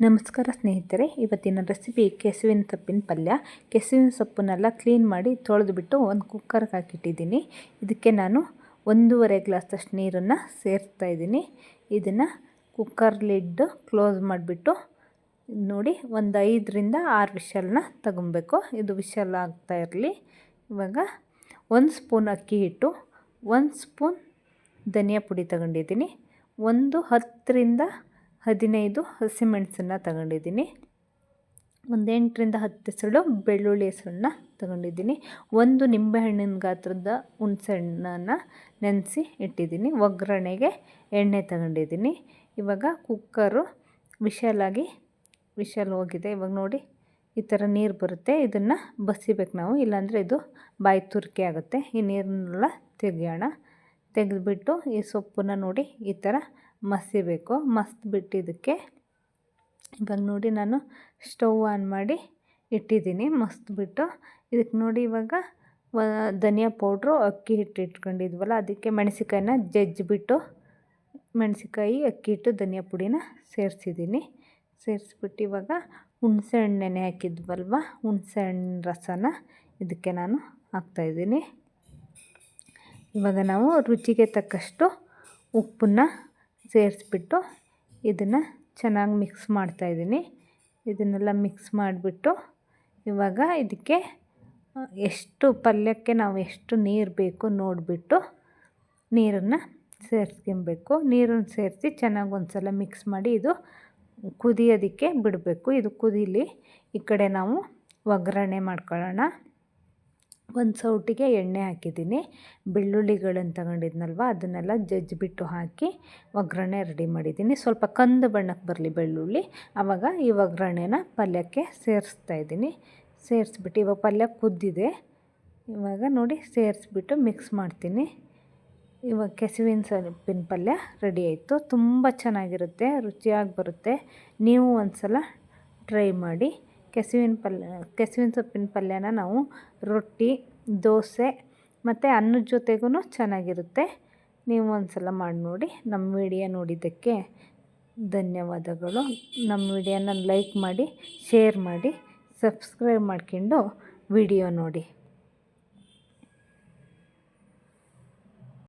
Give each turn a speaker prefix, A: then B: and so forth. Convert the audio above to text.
A: ನಮಸ್ಕಾರ ಸ್ನೇಹಿತರೆ, ಇವತ್ತಿನ ರೆಸಿಪಿ ಕೆಸುವಿನ ಸೊಪ್ಪಿನ ಪಲ್ಯ. ಕೆಸುವಿನ ಸೊಪ್ಪನ್ನೆಲ್ಲ ಕ್ಲೀನ್ ಮಾಡಿ ತೊಳೆದುಬಿಟ್ಟು ಒಂದು ಕುಕ್ಕರ್ಗೆ ಹಾಕಿಟ್ಟಿದ್ದೀನಿ. ಇದಕ್ಕೆ ನಾನು ಒಂದೂವರೆ ಗ್ಲಾಸಷ್ಟು ನೀರನ್ನು ಸೇರಿಸ್ತಾ ಇದ್ದೀನಿ. ಇದನ್ನು ಕುಕ್ಕರ್ ಲಿಡ್ ಕ್ಲೋಸ್ ಮಾಡಿಬಿಟ್ಟು ನೋಡಿ ಒಂದು ಐದರಿಂದ ಆರು ವಿಷಲ್ನ ತಗೊಬೇಕು. ಇದು ವಿಷಲ್ ಆಗ್ತಾ ಇರಲಿ. ಇವಾಗ ಒಂದು ಸ್ಪೂನ್ ಅಕ್ಕಿ ಹಿಟ್ಟು, ಒಂದು ಸ್ಪೂನ್ ಧನಿಯಾ ಪುಡಿ ತಗೊಂಡಿದ್ದೀನಿ. ಒಂದು ಹತ್ತರಿಂದ ಹದಿನೈದು ಹಸಿಮೆಣಸನ್ನು ತಗೊಂಡಿದ್ದೀನಿ. ಒಂದು ಎಂಟರಿಂದ ಹತ್ತು ಹೆಸಳು ಬೆಳ್ಳುಳ್ಳಿ ಸಣ್ಣ ತಗೊಂಡಿದ್ದೀನಿ. ಒಂದು ನಿಂಬೆಹಣ್ಣಿನ ಗಾತ್ರದ ಹುಣಸೆಹಣ್ಣನ್ನು ನೆನೆಸಿ ಇಟ್ಟಿದ್ದೀನಿ. ಒಗ್ಗರಣೆಗೆ ಎಣ್ಣೆ ತಗೊಂಡಿದ್ದೀನಿ. ಇವಾಗ ಕುಕ್ಕರು ವಿಶಾಲಾಗಿ ವಿಶಾಲ್ ಹೋಗಿದೆ. ಇವಾಗ ನೋಡಿ, ಈ ಥರ ನೀರು ಬರುತ್ತೆ. ಇದನ್ನು ಬಸಿಬೇಕು ನಾವು. ಇಲ್ಲಾಂದರೆ ಇದು ಬಾಯಿ ತುರ್ಕೆ ಆಗುತ್ತೆ. ಈ ನೀರನ್ನೆಲ್ಲ ತೆಗಿಯೋಣ. ತೆಗೆದುಬಿಟ್ಟು ಈ ಸೊಪ್ಪನ್ನು ನೋಡಿ ಈ ಥರ ಮಸಿಬೇಕು. ಮಸ್ತ್ಬಿಟ್ಟಿದ್ದಕ್ಕೆ ಇದಕ್ಕೆ ಇವಾಗ ನೋಡಿ ನಾನು ಸ್ಟವ್ ಆನ್ ಮಾಡಿ ಇಟ್ಟಿದ್ದೀನಿ. ಬಿಟ್ಟು ಇದಕ್ಕೆ ನೋಡಿ ಇವಾಗ ಧನಿಯಾ ಪೌಡ್ರು, ಅಕ್ಕಿ ಹಿಟ್ಟು ಇಟ್ಕೊಂಡಿದ್ವಲ್ಲ, ಅದಕ್ಕೆ ಮೆಣಸಿಕಾಯಿನ ಜಜ್ಜಿಬಿಟ್ಟು ಮೆಣಸಿಕಾಯಿ ಅಕ್ಕಿ ಹಿಟ್ಟು, ಧನಿಯಾ ಪುಡಿನ ಸೇರಿಸಿದ್ದೀನಿ. ಸೇರಿಸ್ಬಿಟ್ಟು ಇವಾಗ ಹುಣಸೆ ಹಣ್ಣು ನೆನೆ ಹಾಕಿದ್ವಲ್ವ, ಹುಣಸೆ ಹಣ್ಣು ರಸನ ಇದಕ್ಕೆ ನಾನು ಹಾಕ್ತಾಯಿದ್ದೀನಿ ಇವಾಗ ನಾವು ರುಚಿಗೆ ತಕ್ಕಷ್ಟು ಉಪ್ಪನ್ನು ಸೇರಿಸ್ಬಿಟ್ಟು ಇದನ್ನು ಚೆನ್ನಾಗಿ ಮಿಕ್ಸ್ ಮಾಡ್ತಾಯಿದ್ದೀನಿ ಇದನ್ನೆಲ್ಲ ಮಿಕ್ಸ್ ಮಾಡಿಬಿಟ್ಟು ಇವಾಗ ಇದಕ್ಕೆ ಎಷ್ಟು ಪಲ್ಯಕ್ಕೆ ನಾವು ಎಷ್ಟು ನೀರು ಬೇಕು ನೋಡಿಬಿಟ್ಟು ನೀರನ್ನು ಸೇರಿಸ್ಕೊಬೇಕು. ನೀರನ್ನು ಸೇರಿಸಿ ಚೆನ್ನಾಗಿ ಒಂದು ಸಲ ಮಿಕ್ಸ್ ಮಾಡಿ ಇದು ಕುದಿಯೋದಕ್ಕೆ ಬಿಡಬೇಕು. ಇದು ಕುದೀಲಿ ಈ ಕಡೆ ನಾವು ಒಗ್ಗರಣೆ ಮಾಡ್ಕೊಳ್ಳೋಣ. ಒಂದು ಸೌಟಿಗೆ ಎಣ್ಣೆ ಹಾಕಿದ್ದೀನಿ. ಬೆಳ್ಳುಳ್ಳಿಗಳನ್ನು ತಗೊಂಡಿದ್ನಲ್ವ, ಅದನ್ನೆಲ್ಲ ಜಜ್ಜಿಬಿಟ್ಟು ಹಾಕಿ ಒಗ್ಗರಣೆ ರೆಡಿ ಮಾಡಿದ್ದೀನಿ. ಸ್ವಲ್ಪ ಕಂದು ಬಣ್ಣಕ್ಕೆ ಬರಲಿ ಬೆಳ್ಳುಳ್ಳಿ. ಆವಾಗ ಈ ಒಗ್ಗರಣೆನ ಪಲ್ಯಕ್ಕೆ ಸೇರಿಸ್ತಾ ಇದ್ದೀನಿ. ಸೇರಿಸ್ಬಿಟ್ಟು ಇವಾಗ ಪಲ್ಯ ಕುದ್ದಿದೆ. ಇವಾಗ ನೋಡಿ ಸೇರಿಸ್ಬಿಟ್ಟು ಮಿಕ್ಸ್ ಮಾಡ್ತೀನಿ. ಇವಾಗ ಕೆಸುವಿನ ಸೊಪ್ಪಿನ ಪಲ್ಯ ರೆಡಿ ಆಯಿತು. ತುಂಬ ಚೆನ್ನಾಗಿರುತ್ತೆ, ರುಚಿಯಾಗಿ ಬರುತ್ತೆ. ನೀವು ಒಂದು ಸಲ ಟ್ರೈ ಮಾಡಿ. ಕೆಸುವಿನ ಪಲ್ಯ, ಕೆಸುವಿನ ಸೊಪ್ಪಿನ ಪಲ್ಯನ ನಾವು ರೊಟ್ಟಿ, ದೋಸೆ ಮತ್ತು ಅನ್ನದ ಜೊತೆಗೂ ಚೆನ್ನಾಗಿರುತ್ತೆ. ನೀವು ಒಂದು ಸಲ ಮಾಡಿ ನೋಡಿ ನಮ್ಮ ವಿಡಿಯೋ ನೋಡಿದ್ದಕ್ಕೆ ಧನ್ಯವಾದಗಳು. ನಮ್ಮ ವಿಡಿಯೋನ ಲೈಕ್ ಮಾಡಿ, ಶೇರ್ ಮಾಡಿ, ಸಬ್ಸ್ಕ್ರೈಬ್ ಮಾಡ್ಕೊಂಡು ವಿಡಿಯೋ ನೋಡಿ.